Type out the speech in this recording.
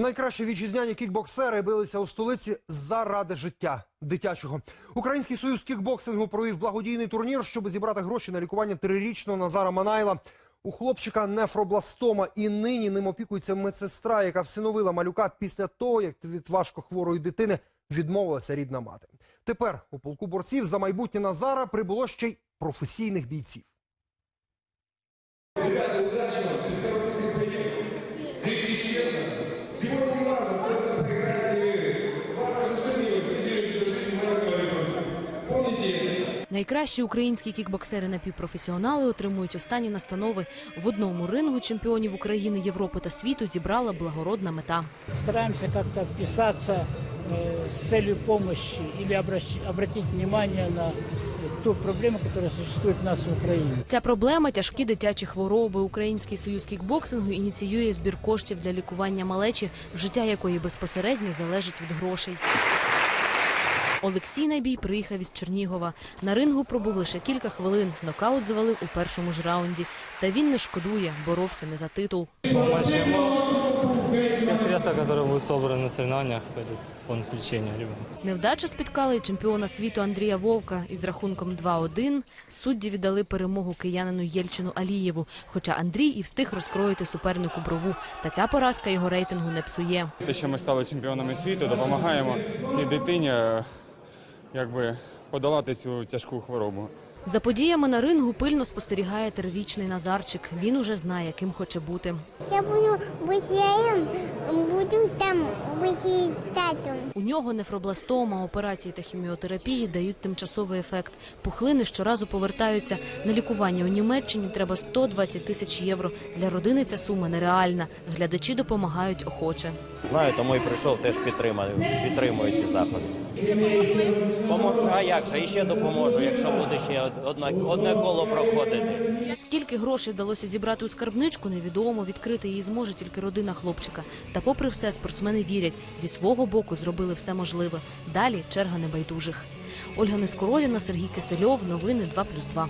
Найкращі вітчизняні кікбоксери билися у столиці заради життя дитячого. Український союз кікбоксингу провів благодійний турнір, щоб зібрати гроші на лікування трирічного Назара Манайла. У хлопчика нефробластома і нині ним опікується медсестра, яка всиновила малюка після того, як від важко хворої дитини відмовилася рідна мати. Тепер у полку борців за майбутнє Назара прибуло ще й професійних бійців. Найкращі українські кікбоксери-напівпрофесіонали отримують останні настанови. В одному рингу чемпіонів України, Європи та світу зібрала благородна мета. Стараемся как-то вписаться э, с целью помощи или обратить внимание на ту проблему, которая существует у нас в Украине. Ця проблема тяжкі дитячі хвороби. Український союз кікбоксингу ініціює збір коштів для лікування малечі, життя якої безпосередньо залежить від грошей. Олексій Найбій приїхав із Чернігова. На рингу пробув лише кілька хвилин. Нокаут завалив у першому ж раунді. Та він не шкодує, боровся не за титул. ему. Средства, которые будут собраны на фонд. Невдача спіткала і чемпіона світу Андрія Вовка. Із рахунком 2-1 судді віддали перемогу киянину Єльчину Алієву. Хоча Андрій і встиг розкроїти супернику брову. Та ця поразка його рейтингу не псує. Те, що ми стали чемпіонами світу, допомагаємо цій дитині якби, подолати цю тяжку хворобу. За подіями на рингу пильно спостерігає трирічний Назарчик. Він уже знає, ким хоче бути. Я буду быстрее, буду там быть татом. У нього нефробластома, операції та хіміотерапії дають тимчасовий ефект. Пухлини щоразу повертаються. На лікування у Німеччині треба 120 тисяч євро. Для родини ця сума нереальна. Глядачі допомагають охоче. Знаю, тому і прийшов теж підтримати, підтримую ці заходи. Поможу, а як же? І ще допоможу, якщо буде ще одне, одне коло проходити. Скільки грошей вдалося зібрати у скарбничку, невідомо. Відкрити її зможе тільки родина хлопчика. Та, попри все, спортсмени вірять, зі свого боку зробили все можливе. Далі черга небайдужих. Ольга Нескородіна, Сергій Кисельов. Новини 2+,2.